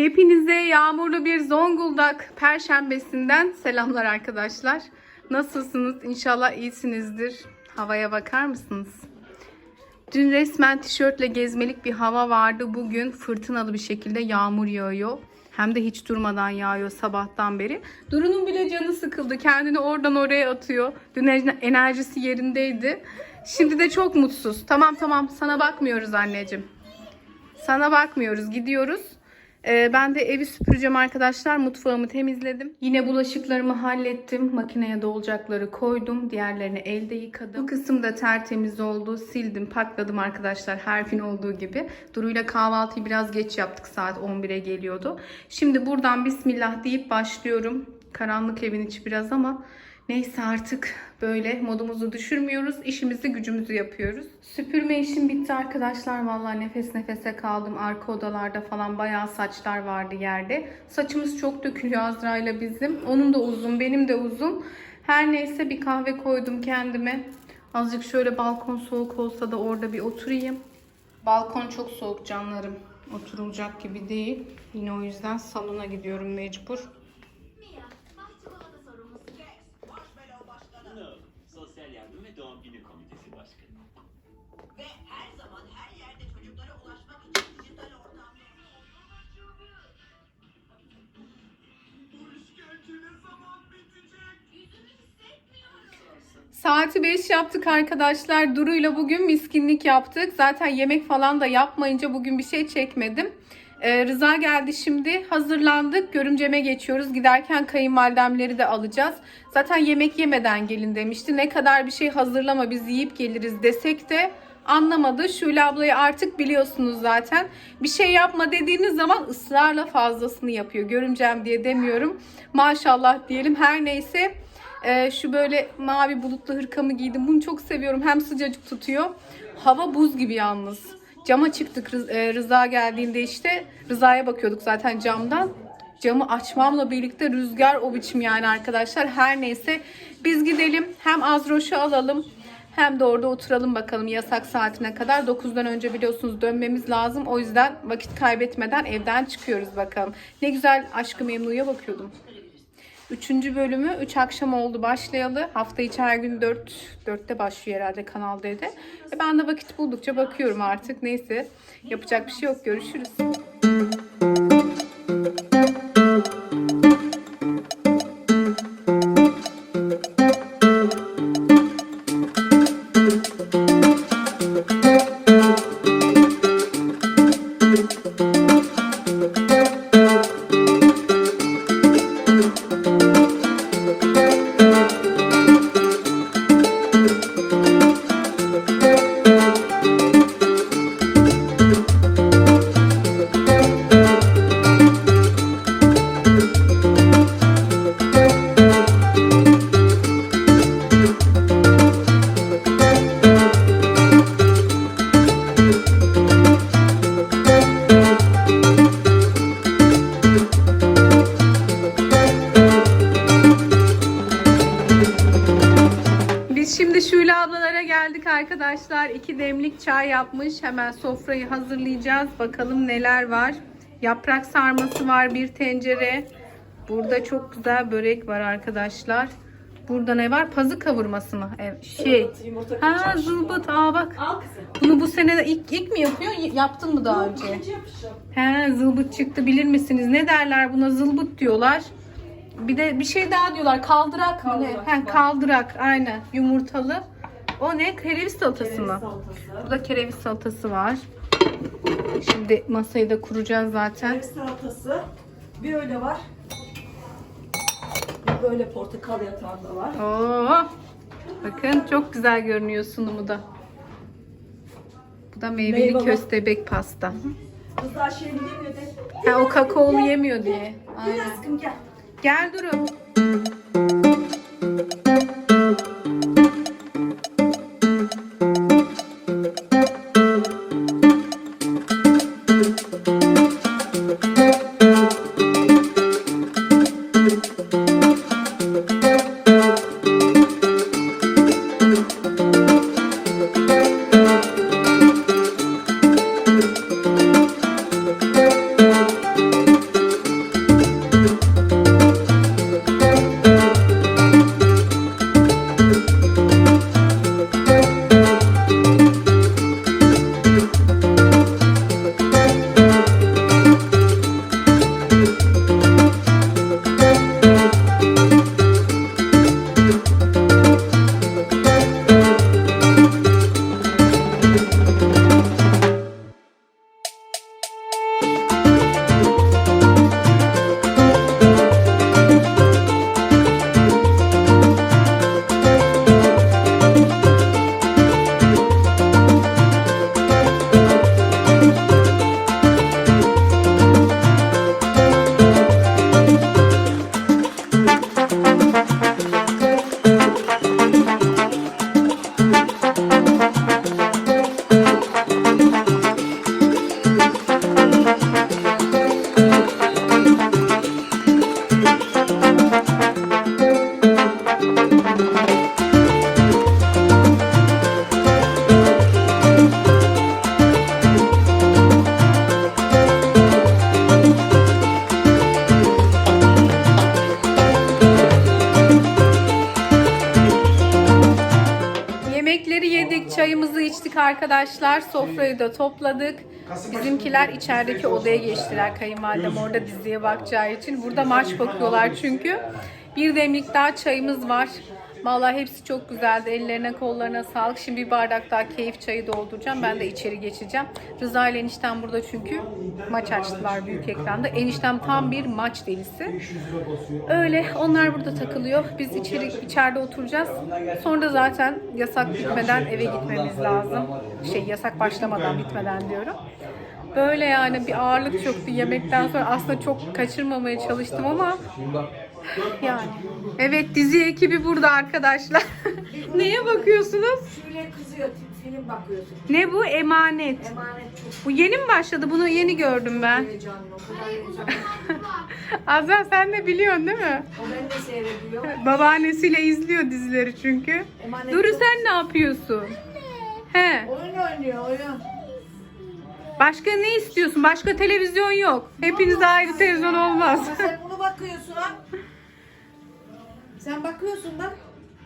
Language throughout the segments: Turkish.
Hepinize yağmurlu bir Zonguldak Perşembesinden selamlar arkadaşlar. Nasılsınız? İnşallah iyisinizdir. Havaya bakar mısınız? Dün resmen tişörtle gezmelik bir hava vardı. Bugün fırtınalı bir şekilde yağmur yağıyor. Hem de hiç durmadan yağıyor sabahtan beri. Duru'nun bile canı sıkıldı. Kendini oradan oraya atıyor. Dün ener- enerjisi yerindeydi. Şimdi de çok mutsuz. Tamam tamam sana bakmıyoruz anneciğim. Sana bakmıyoruz. Gidiyoruz. Ee, ben de evi süpüreceğim arkadaşlar. Mutfağımı temizledim. Yine bulaşıklarımı hallettim. Makineye dolacakları koydum. Diğerlerini elde yıkadım. Bu kısım da tertemiz oldu. Sildim, pakladım arkadaşlar. Her olduğu gibi. Duru'yla kahvaltıyı biraz geç yaptık. Saat 11'e geliyordu. Şimdi buradan Bismillah deyip başlıyorum. Karanlık evin içi biraz ama Neyse artık böyle modumuzu düşürmüyoruz. İşimizi gücümüzü yapıyoruz. Süpürme işim bitti arkadaşlar. Vallahi nefes nefese kaldım. Arka odalarda falan bayağı saçlar vardı yerde. Saçımız çok dökülüyor Azra ile bizim. Onun da uzun, benim de uzun. Her neyse bir kahve koydum kendime. Azıcık şöyle balkon soğuk olsa da orada bir oturayım. Balkon çok soğuk canlarım. Oturulacak gibi değil. Yine o yüzden salona gidiyorum mecbur. Saati 5 yaptık arkadaşlar. Duru'yla bugün miskinlik yaptık. Zaten yemek falan da yapmayınca bugün bir şey çekmedim. Ee, Rıza geldi şimdi. Hazırlandık. Görümceme geçiyoruz. Giderken kayınvalidemleri de alacağız. Zaten yemek yemeden gelin demişti. Ne kadar bir şey hazırlama biz yiyip geliriz desek de anlamadı. Şule ablayı artık biliyorsunuz zaten. Bir şey yapma dediğiniz zaman ısrarla fazlasını yapıyor. Görümcem diye demiyorum. Maşallah diyelim. Her neyse. Ee, şu böyle mavi bulutlu hırkamı giydim. Bunu çok seviyorum. Hem sıcacık tutuyor. Hava buz gibi yalnız. Cama çıktık e, Rıza geldiğinde işte. Rıza'ya bakıyorduk zaten camdan. Camı açmamla birlikte rüzgar o biçim yani arkadaşlar. Her neyse biz gidelim. Hem Azroş'u alalım. Hem de orada oturalım bakalım yasak saatine kadar. 9'dan önce biliyorsunuz dönmemiz lazım. O yüzden vakit kaybetmeden evden çıkıyoruz bakalım. Ne güzel Aşkı Memnu'ya bakıyordum. Üçüncü bölümü 3 akşam oldu başlayalı. Hafta içi her gün 4, 4'te başlıyor herhalde Kanal D'de. E ben de vakit buldukça bakıyorum artık. Neyse yapacak bir şey yok. Görüşürüz. Şimdi Şule ablalara geldik arkadaşlar. İki demlik çay yapmış. Hemen sofrayı hazırlayacağız. Bakalım neler var. Yaprak sarması var bir tencere. Burada çok güzel börek var arkadaşlar. Burada ne var? Pazı kavurması mı? Evet, şey. Ha zılbıt. Aa bak. Bunu bu sene ilk, ilk mi yapıyor? Yaptın mı daha önce? He zılbıt çıktı bilir misiniz? Ne derler buna? Zılbıt diyorlar. Bir de bir şey daha diyorlar. Kaldırak, mı ne? Kaldırak, He, kaldırak aynen. Yumurtalı. O ne? Kereviz salatası mı? Salatası. Burada kereviz salatası var. Şimdi masayı da kuracağız zaten. Kereviz salatası. Bir öyle var. Bir böyle portakal yatağı da var. Oo. Bakın çok güzel görünüyor sunumu da. Bu da meyveli Meyveli. köstebek pasta. Kız daha şeyini yemiyor de. Ha, o kakaolu yemiyor diye. Gel Aynen. aşkım gel. Gel Duru. Arkadaşlar sofrayı da topladık. Bizimkiler içerideki odaya geçtiler. Kayınvalidem orada diziye bakacağı için. Burada maç bakıyorlar çünkü. Bir demlik daha çayımız var. Vallahi hepsi çok güzeldi. Ellerine kollarına sağlık. Şimdi bir bardak daha keyif çayı dolduracağım. Ben de içeri geçeceğim. Rıza ile eniştem burada çünkü maç açtılar büyük ekranda. Eniştem tam bir maç delisi. Öyle onlar burada takılıyor. Biz içeri içeride oturacağız. Sonra zaten yasak bitmeden eve gitmemiz lazım. Şey yasak başlamadan bitmeden diyorum. Böyle yani bir ağırlık çöktü yemekten sonra aslında çok kaçırmamaya çalıştım ama yani. Evet dizi ekibi burada arkadaşlar. Neye bakıyorsunuz? Şöyle kızıyor, film bakıyorsun. Ne bu? Emanet. Emanet çok Bu yeni mi başladı? Bunu yeni gördüm ben. heyecanlı, o kadar heyecanlı. Azra sen de biliyorsun değil mi? O beni de seyrediyor. Babaannesiyle izliyor dizileri çünkü. Emanet Duru çok- sen ne yapıyorsun? He. Oyun oynuyor, oyun. Başka ne istiyorsun? Başka televizyon yok. Hepiniz ayrı televizyon olmaz. Ama sen bunu bakıyorsun ha. Sen bakıyorsun bak.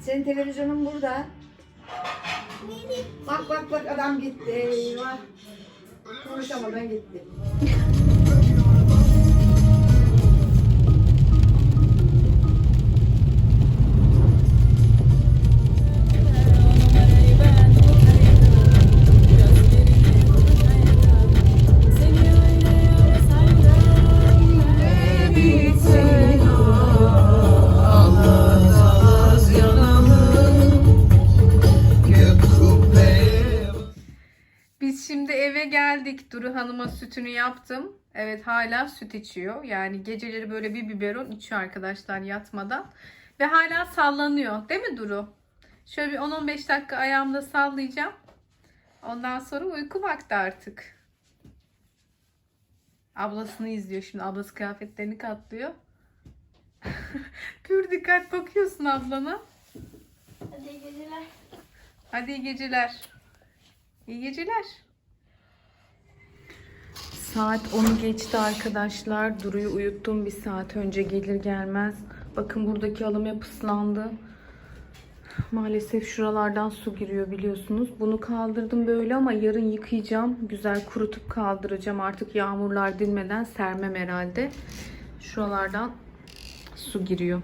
Senin televizyonun burada. Bak bak bak adam gitti. Eyvah. Konuşamadan gitti. Eve geldik. Duru Hanım'a sütünü yaptım. Evet hala süt içiyor. Yani geceleri böyle bir biberon içiyor arkadaşlar yatmadan. Ve hala sallanıyor. Değil mi Duru? Şöyle bir 10-15 dakika ayağımda sallayacağım. Ondan sonra uyku vakti artık. Ablasını izliyor şimdi. Ablası kıyafetlerini katlıyor. Pür dikkat bakıyorsun ablana. Hadi iyi geceler. Hadi iyi geceler. İyi geceler. Saat 10'u geçti arkadaşlar. Duru'yu uyuttum bir saat önce gelir gelmez. Bakın buradaki alım yapıslandı. Maalesef şuralardan su giriyor biliyorsunuz. Bunu kaldırdım böyle ama yarın yıkayacağım. Güzel kurutup kaldıracağım. Artık yağmurlar dinmeden sermem herhalde. Şuralardan su giriyor.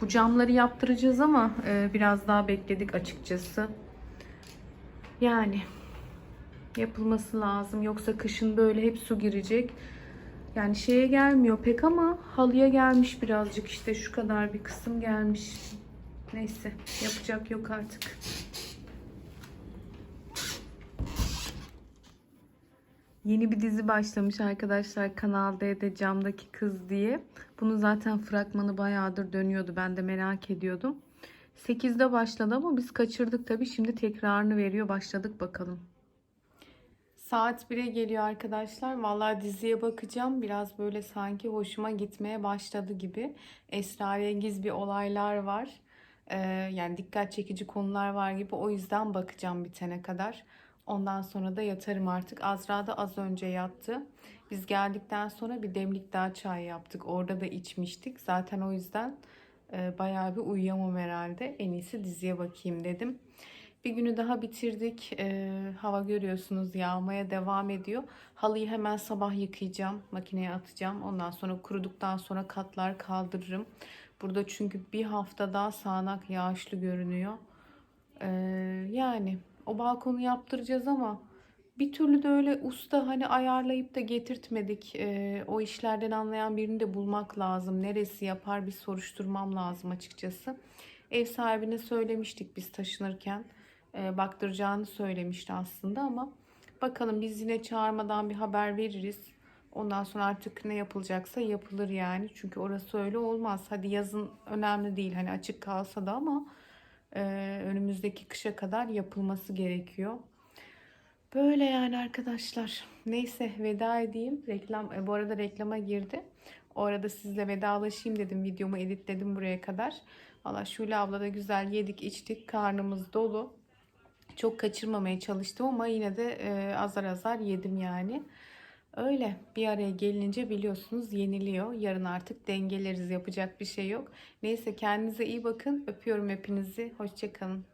Bu camları yaptıracağız ama e, biraz daha bekledik açıkçası. Yani yapılması lazım. Yoksa kışın böyle hep su girecek. Yani şeye gelmiyor pek ama halıya gelmiş birazcık işte şu kadar bir kısım gelmiş. Neyse yapacak yok artık. Yeni bir dizi başlamış arkadaşlar Kanal D'de Camdaki Kız diye. Bunu zaten fragmanı bayağıdır dönüyordu. Ben de merak ediyordum. 8'de başladı ama biz kaçırdık tabii. Şimdi tekrarını veriyor. Başladık bakalım. Saat 1'e geliyor arkadaşlar. Vallahi diziye bakacağım. Biraz böyle sanki hoşuma gitmeye başladı gibi. Esrarengiz bir olaylar var. Ee, yani dikkat çekici konular var gibi. O yüzden bakacağım bitene kadar. Ondan sonra da yatarım artık. Azra da az önce yattı. Biz geldikten sonra bir demlik daha çay yaptık. Orada da içmiştik. Zaten o yüzden e, bayağı bir uyuyamam herhalde. En iyisi diziye bakayım dedim. Bir günü daha bitirdik. E, hava görüyorsunuz yağmaya devam ediyor. Halıyı hemen sabah yıkayacağım. Makineye atacağım. Ondan sonra kuruduktan sonra katlar kaldırırım. Burada çünkü bir hafta daha sağanak yağışlı görünüyor. E, yani o balkonu yaptıracağız ama bir türlü de öyle usta hani ayarlayıp da getirtmedik. E, o işlerden anlayan birini de bulmak lazım. Neresi yapar bir soruşturmam lazım açıkçası. Ev sahibine söylemiştik biz taşınırken. E, baktıracağını söylemişti aslında ama bakalım biz yine çağırmadan bir haber veririz. Ondan sonra artık ne yapılacaksa yapılır yani. Çünkü orası öyle olmaz. Hadi yazın önemli değil hani açık kalsa da ama e, önümüzdeki kışa kadar yapılması gerekiyor. Böyle yani arkadaşlar. Neyse veda edeyim. Reklam e, bu arada reklama girdi. O arada sizle vedalaşayım dedim. Videomu editledim buraya kadar. Valla Şule abla da güzel yedik içtik. Karnımız dolu. Çok kaçırmamaya çalıştım ama yine de e, azar azar yedim yani. Öyle bir araya gelince biliyorsunuz yeniliyor. Yarın artık dengeleriz yapacak bir şey yok. Neyse kendinize iyi bakın. Öpüyorum hepinizi. Hoşçakalın.